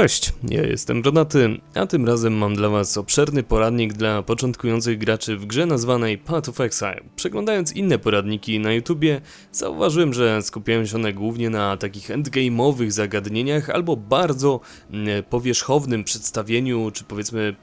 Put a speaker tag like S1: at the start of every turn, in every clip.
S1: Cześć, ja jestem Ronaty, a tym razem mam dla Was obszerny poradnik dla początkujących graczy w grze nazwanej Path of Exile. Przeglądając inne poradniki na YouTubie, zauważyłem, że skupiają się one głównie na takich endgame'owych zagadnieniach albo bardzo mm, powierzchownym przedstawieniu, czy powiedzmy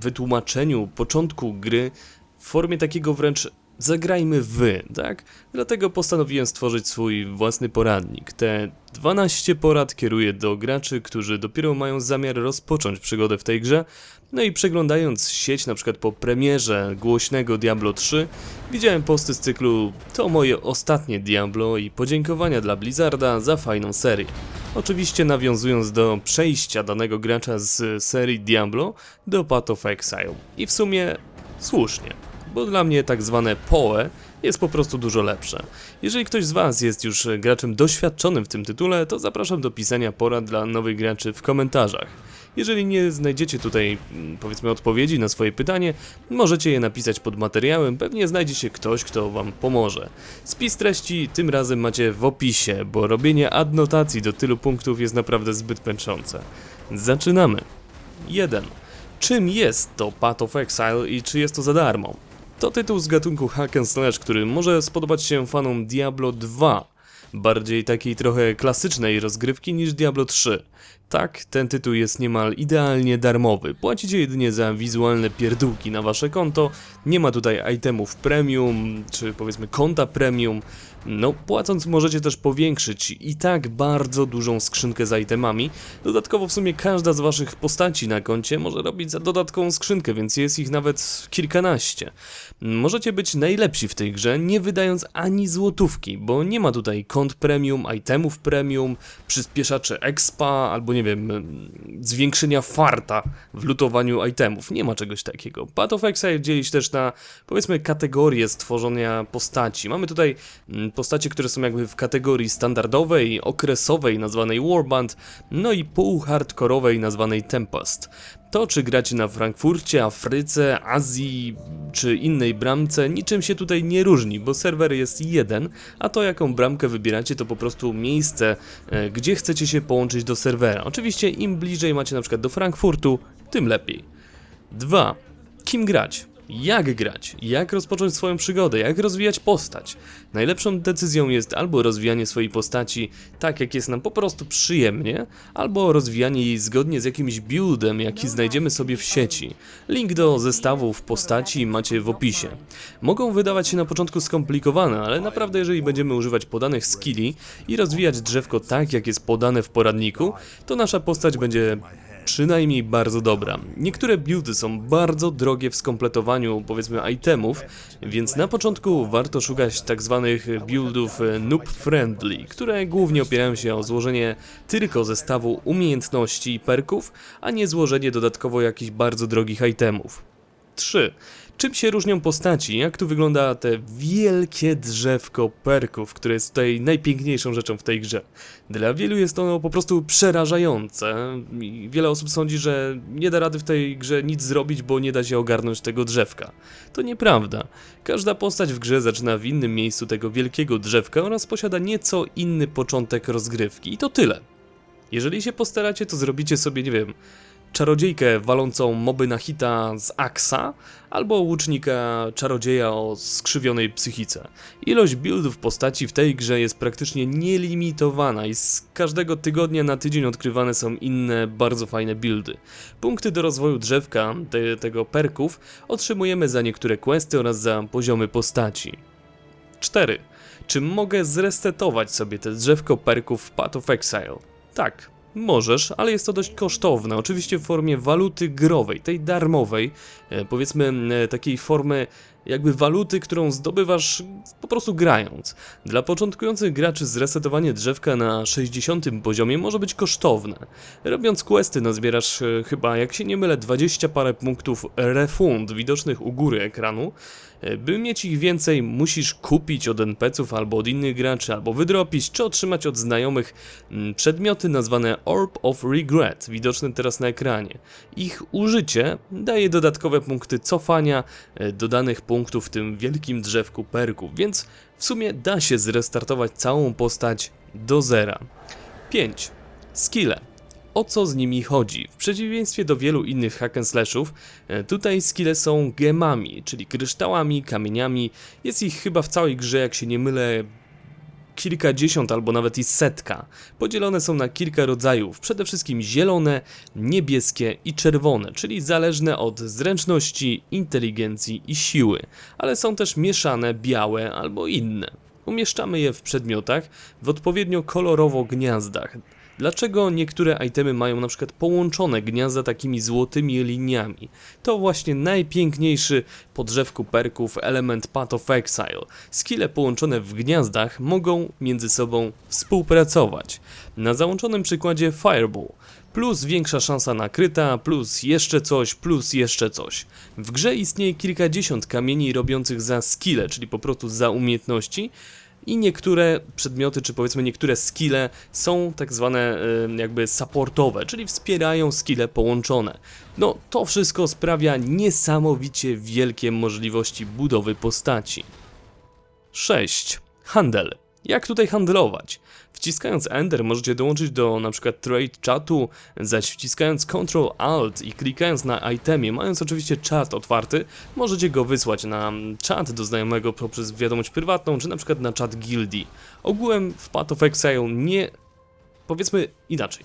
S1: wytłumaczeniu początku gry w formie takiego wręcz zagrajmy wy, tak? Dlatego postanowiłem stworzyć swój własny poradnik. Te 12 porad kieruję do graczy, którzy dopiero mają zamiar rozpocząć przygodę w tej grze. No i przeglądając sieć na przykład po premierze głośnego Diablo 3, widziałem posty z cyklu To moje ostatnie Diablo i podziękowania dla Blizzarda za fajną serię. Oczywiście nawiązując do przejścia danego gracza z serii Diablo do Path of Exile. I w sumie słusznie bo dla mnie tak zwane PoE jest po prostu dużo lepsze. Jeżeli ktoś z Was jest już graczem doświadczonym w tym tytule, to zapraszam do pisania porad dla nowych graczy w komentarzach. Jeżeli nie znajdziecie tutaj, mm, powiedzmy, odpowiedzi na swoje pytanie, możecie je napisać pod materiałem, pewnie znajdzie się ktoś, kto Wam pomoże. Spis treści tym razem macie w opisie, bo robienie adnotacji do tylu punktów jest naprawdę zbyt męczące. Zaczynamy. 1. Czym jest to Path of Exile i czy jest to za darmo? To tytuł z gatunku hack and slash, który może spodobać się fanom Diablo 2, bardziej takiej trochę klasycznej rozgrywki niż Diablo 3. Tak, ten tytuł jest niemal idealnie darmowy. Płacicie jedynie za wizualne pierdółki na wasze konto. Nie ma tutaj itemów premium, czy powiedzmy konta premium. No, płacąc możecie też powiększyć i tak bardzo dużą skrzynkę z itemami. Dodatkowo w sumie każda z waszych postaci na koncie może robić za dodatkową skrzynkę, więc jest ich nawet kilkanaście. Możecie być najlepsi w tej grze, nie wydając ani złotówki, bo nie ma tutaj kont premium, itemów premium, przyspieszaczy expa, albo nie wiem, zwiększenia farta w lutowaniu itemów. Nie ma czegoś takiego. Path of Exile dzieli się też na, powiedzmy, kategorie stworzenia postaci. Mamy tutaj mm, postacie, które są jakby w kategorii standardowej, okresowej, nazwanej Warband, no i półhardkorowej, nazwanej Tempest. To, czy gracie na Frankfurcie, Afryce, Azji czy innej bramce, niczym się tutaj nie różni, bo serwer jest jeden, a to jaką bramkę wybieracie to po prostu miejsce, e, gdzie chcecie się połączyć do serwera. Oczywiście im bliżej macie na przykład do Frankfurtu, tym lepiej. 2. Kim grać? Jak grać? Jak rozpocząć swoją przygodę? Jak rozwijać postać? Najlepszą decyzją jest albo rozwijanie swojej postaci tak, jak jest nam po prostu przyjemnie, albo rozwijanie jej zgodnie z jakimś buildem, jaki znajdziemy sobie w sieci. Link do zestawów postaci macie w opisie. Mogą wydawać się na początku skomplikowane, ale naprawdę jeżeli będziemy używać podanych skilli i rozwijać drzewko tak, jak jest podane w poradniku, to nasza postać będzie przynajmniej bardzo dobra. Niektóre buildy są bardzo drogie w skompletowaniu, powiedzmy, itemów, więc na początku warto szukać tak zwanych buildów noob friendly, które głównie opierają się o złożenie tylko zestawu umiejętności i perków, a nie złożenie dodatkowo jakichś bardzo drogich itemów. 3. Czym się różnią postaci? Jak tu wygląda te wielkie drzewko perków, które jest tutaj najpiękniejszą rzeczą w tej grze? Dla wielu jest ono po prostu przerażające i wiele osób sądzi, że nie da rady w tej grze nic zrobić, bo nie da się ogarnąć tego drzewka. To nieprawda. Każda postać w grze zaczyna w innym miejscu tego wielkiego drzewka oraz posiada nieco inny początek rozgrywki i to tyle. Jeżeli się postaracie, to zrobicie sobie, nie wiem, czarodziejkę walącą moby na hita z Aksa, albo łucznika czarodzieja o skrzywionej psychice. Ilość buildów postaci w tej grze jest praktycznie nielimitowana i z każdego tygodnia na tydzień odkrywane są inne, bardzo fajne buildy. Punkty do rozwoju drzewka, te, tego perków, otrzymujemy za niektóre questy oraz za poziomy postaci. 4. Czy mogę zresetować sobie te drzewko perków w Path of Exile? Tak, Możesz, ale jest to dość kosztowne. Oczywiście w formie waluty growej, tej darmowej, e, powiedzmy e, takiej formy jakby waluty, którą zdobywasz po prostu grając. Dla początkujących graczy zresetowanie drzewka na 60 poziomie może być kosztowne. Robiąc questy nazbierasz e, chyba, jak się nie mylę, 20 parę punktów refund widocznych u góry ekranu. E, By mieć ich więcej, musisz kupić od NPC-ów albo od innych graczy, albo wydropić, czy otrzymać od znajomych mm, przedmioty nazwane Orb of Regret, widoczne teraz na ekranie. Ich użycie daje dodatkowe punkty cofania e, do danych punktów w tym wielkim drzewku perków, więc w sumie da się zrestartować całą postać do zera. 5. Skille. O co z nimi chodzi? W przeciwieństwie do wielu innych hack slashów, e, tutaj skille są gemami, czyli kryształami, kamieniami. Jest ich chyba w całej grze, jak się nie mylę, kilkadziesiąt albo nawet i setka. Podzielone są na kilka rodzajów, przede wszystkim zielone, niebieskie i czerwone, czyli zależne od zręczności, inteligencji i siły, ale są też mieszane białe albo inne. Umieszczamy je w przedmiotach w odpowiednio kolorowo gniazdach. Dlaczego niektóre itemy mają na przykład połączone gniazda takimi złotymi liniami? To właśnie najpiękniejszy po drzewku perków element Path of Exile. Skille połączone w gniazdach mogą między sobą współpracować. Na załączonym przykładzie Fireball. Plus większa szansa na kryta, plus jeszcze coś, plus jeszcze coś. W grze istnieje kilkadziesiąt kamieni robiących za skille, czyli po prostu za umiejętności, i niektóre przedmioty, czy powiedzmy niektóre skille są tak zwane jakby supportowe, czyli wspierają skille połączone. No to wszystko sprawia niesamowicie wielkie możliwości budowy postaci. 6. Handel. Jak tutaj handlować? Wciskając Enter możecie dołączyć do np. Trade Chatu, zaś wciskając Ctrl Alt i klikając na itemie, mając oczywiście czat otwarty, możecie go wysłać na czat do znajomego poprzez wiadomość prywatną, czy np. na czat gildii. Ogółem w Path of Exile nie... powiedzmy inaczej.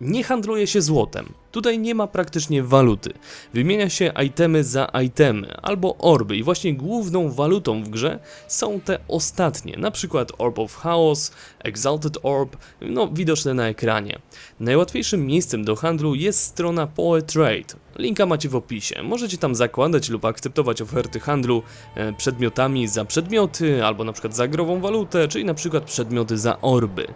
S1: Nie handluje się złotem. Tutaj nie ma praktycznie waluty. Wymienia się itemy za itemy albo orby i właśnie główną walutą w grze są te ostatnie, na przykład Orb of Chaos, Exalted Orb, no widoczne na ekranie. Najłatwiejszym miejscem do handlu jest strona Poet Trade. Linka macie w opisie. Możecie tam zakładać lub akceptować oferty handlu e, przedmiotami za przedmioty, albo na przykład za grową walutę, czyli na przykład przedmioty za orby.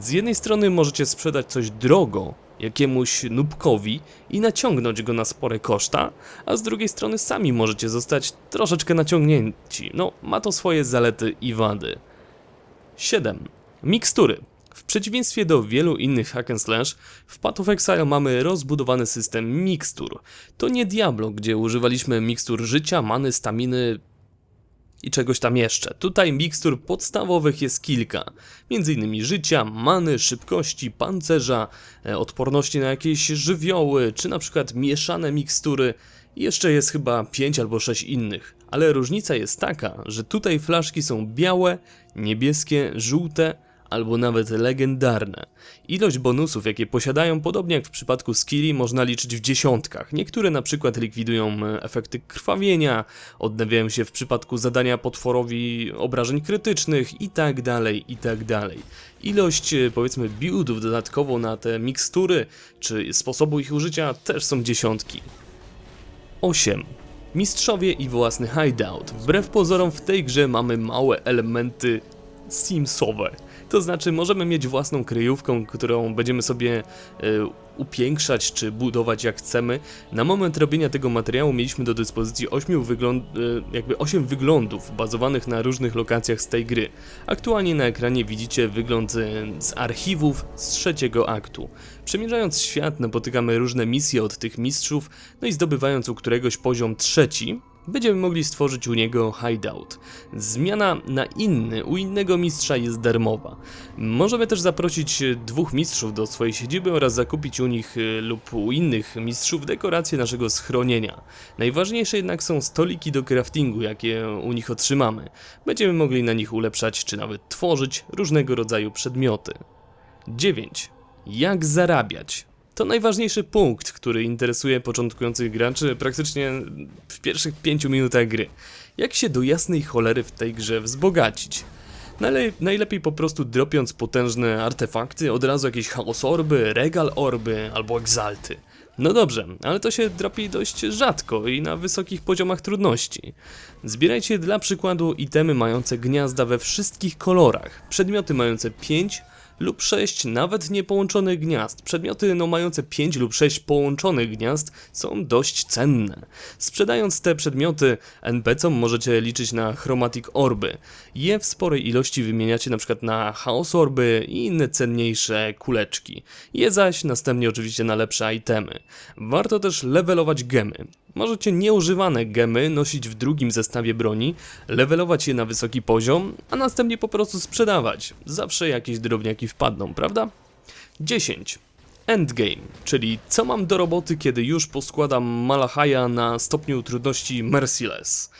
S1: Z jednej strony możecie sprzedać coś drogo, jakiemuś nubkowi i naciągnąć go na spore koszta, a z drugiej strony sami możecie zostać troszeczkę naciągnięci. No, ma to swoje zalety i wady. 7. Mikstury. W przeciwieństwie do wielu innych hack and slash, w Path of Exile mamy rozbudowany system mikstur. To nie Diablo, gdzie używaliśmy mikstur życia, many, staminy i czegoś tam jeszcze. Tutaj mikstur podstawowych jest kilka. Między innymi życia, many, szybkości, pancerza, e, odporności na jakieś żywioły, czy na przykład mieszane mikstury. Jeszcze jest chyba 5 albo 6 innych. Ale różnica jest taka, że tutaj flaszki są białe, niebieskie, żółte, albo nawet legendarne. Ilość bonusów, jakie posiadają, podobnie jak w przypadku skilli, można liczyć w dziesiątkach. Niektóre na przykład likwidują e, efekty krwawienia, odnawiają się w przypadku zadania potworowi obrażeń krytycznych i tak dalej, i tak. Ilość, e, powiedzmy, buildów dodatkowo na te mikstury, czy sposobu ich użycia też są dziesiątki. 8. Mistrzowie i własny hideout. Wbrew pozorom w tej grze mamy małe elementy simsowe. To znaczy możemy mieć własną kryjówkę, którą będziemy sobie e, upiększać czy budować jak chcemy. Na moment robienia tego materiału mieliśmy do dyspozycji 8 wygląd, e, jakby 8 wyglądów bazowanych na różnych lokacjach z tej gry. Aktualnie na ekranie widzicie wygląd e, z archiwów z trzeciego aktu. Przemierzając świat napotykamy różne misje od tych mistrzów, no i zdobywając u któregoś poziom trzeci, będziemy mogli stworzyć u niego hideout. Zmiana na inny, u innego mistrza jest darmowa. Możemy też zaprosić e, dwóch mistrzów do swojej siedziby oraz zakupić u nich e, lub u innych mistrzów dekoracje naszego schronienia. Najważniejsze jednak są stoliki do craftingu, jakie u nich otrzymamy. Będziemy mogli na nich ulepszać czy nawet tworzyć różnego rodzaju przedmioty. 9. Jak zarabiać? To najważniejszy punkt, który interesuje początkujących graczy praktycznie w pierwszych 5 minutach gry. Jak się do jasnej cholery w tej grze wzbogacić? Najle najlepiej po prostu dropiąc potężne artefakty, od razu jakieś chaos orby, regal orby albo egzalty. No dobrze, ale to się dropi dość rzadko i na wysokich poziomach trudności. Zbierajcie dla przykładu itemy mające gniazda we wszystkich kolorach, przedmioty mające 5 lub 6 nawet niepołączonych gniazd. Przedmioty no, mające 5 lub 6 połączonych gniazd są dość cenne. Sprzedając te przedmioty NPC-om możecie liczyć na Chromatic Orby. Je w sporej ilości wymieniacie np. na Chaos Orby i inne cenniejsze kuleczki. Je zaś następnie oczywiście na lepsze itemy. Warto też levelować gemy. Możecie nieużywane gemy nosić w drugim zestawie broni, levelować je na wysoki poziom, a następnie po prostu sprzedawać. Zawsze jakieś drobniaki wpadną, prawda? 10. Endgame, czyli co mam do roboty, kiedy już poskładam Malachaja na stopniu trudności Merciless.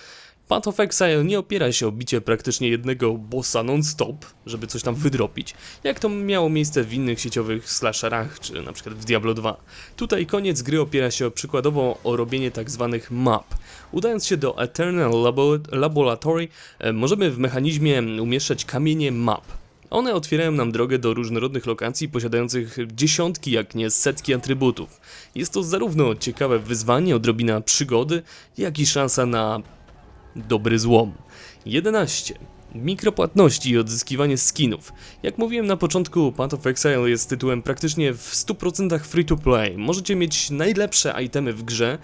S1: Path of Exile nie opiera się o bicie praktycznie jednego bossa non-stop, żeby coś tam wydropić, jak to miało miejsce w innych sieciowych slasherach, czy na przykład w Diablo 2. Tutaj koniec gry opiera się przykładowo o robienie tak zwanych map. Udając się do Eternal Labo- Laboratory, e, możemy w mechanizmie umieszczać kamienie map. One otwierają nam drogę do różnorodnych lokacji posiadających dziesiątki, jak nie setki atrybutów. Jest to zarówno ciekawe wyzwanie, odrobina przygody, jak i szansa na dobry złom. 11. Mikropłatności i odzyskiwanie skinów. Jak mówiłem na początku, Path of Exile jest tytułem praktycznie w 100% free to play. Możecie mieć najlepsze itemy w grze,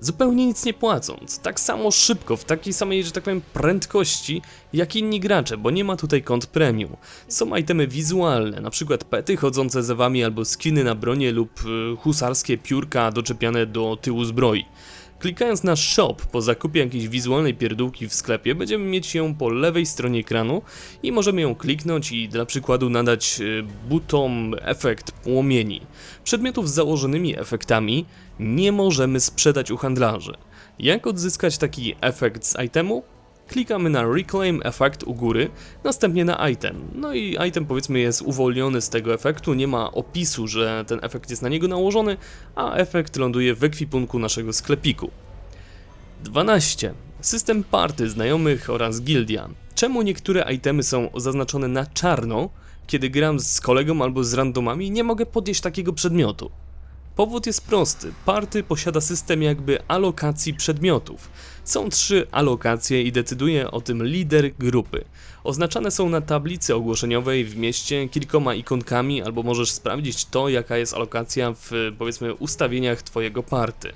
S1: zupełnie nic nie płacąc. Tak samo szybko, w takiej samej, że tak powiem, prędkości, jak inni gracze, bo nie ma tutaj kont premium. Są itemy wizualne, na przykład pety chodzące za wami albo skiny na bronie lub y, husarskie piórka doczepiane do tyłu zbroi. Klikając na shop po zakupie jakiejś wizualnej pierdółki w sklepie, będziemy mieć ją po lewej stronie ekranu i możemy ją kliknąć i dla przykładu nadać y, butom efekt płomieni. Przedmiotów z założonymi efektami nie możemy sprzedać u handlarzy. Jak odzyskać taki efekt z itemu? Klikamy na Reclaim Effect u góry, następnie na item. No i item powiedzmy jest uwolniony z tego efektu, nie ma opisu, że ten efekt jest na niego nałożony, a efekt ląduje w ekwipunku naszego sklepiku. 12. System party znajomych oraz gildia. Czemu niektóre itemy są zaznaczone na czarno, kiedy gram z kolegą albo z randomami nie mogę podnieść takiego przedmiotu? Powód jest prosty. Party posiada system jakby alokacji przedmiotów. Są trzy alokacje i decyduje o tym lider grupy. Oznaczane są na tablicy ogłoszeniowej w mieście kilkoma ikonkami, albo możesz sprawdzić to, jaka jest alokacja w powiedzmy ustawieniach twojego party.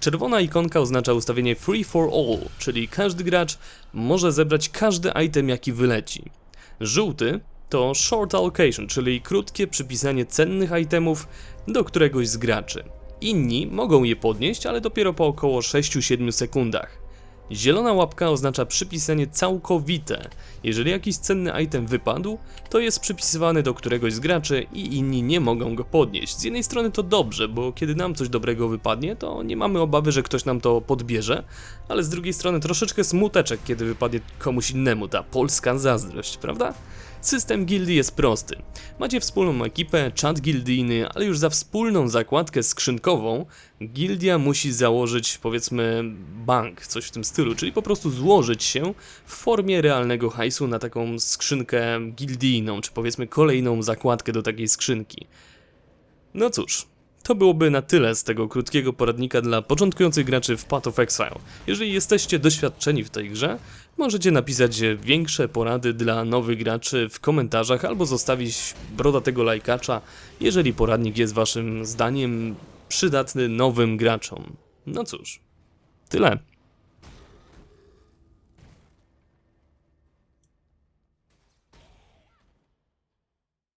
S1: Czerwona ikonka oznacza ustawienie free for all, czyli każdy gracz może zebrać każdy item jaki wyleci. Żółty to short allocation, czyli krótkie przypisanie cennych itemów do któregoś z graczy. Inni mogą je podnieść, ale dopiero po około 6-7 sekundach. Zielona łapka oznacza przypisanie całkowite. Jeżeli jakiś cenny item wypadł, to jest przypisywany do któregoś z graczy i inni nie mogą go podnieść. Z jednej strony to dobrze, bo kiedy nam coś dobrego wypadnie, to nie mamy obawy, że ktoś nam to podbierze, ale z drugiej strony troszeczkę smuteczek, kiedy wypadnie komuś innemu ta polska zazdrość, prawda? System gildii jest prosty. Macie wspólną ekipę, czat gildijny, ale już za wspólną zakładkę skrzynkową gildia musi założyć powiedzmy bank, coś w tym stylu, czyli po prostu złożyć się w formie realnego hajsu na taką skrzynkę gildijną, czy powiedzmy kolejną zakładkę do takiej skrzynki. No cóż, to byłoby na tyle z tego krótkiego poradnika dla początkujących graczy w Path of Exile. Jeżeli jesteście doświadczeni w tej grze, możecie napisać większe porady dla nowych graczy w komentarzach albo zostawić brodatego lajkacza, jeżeli poradnik jest waszym zdaniem przydatny nowym graczom. No cóż, tyle.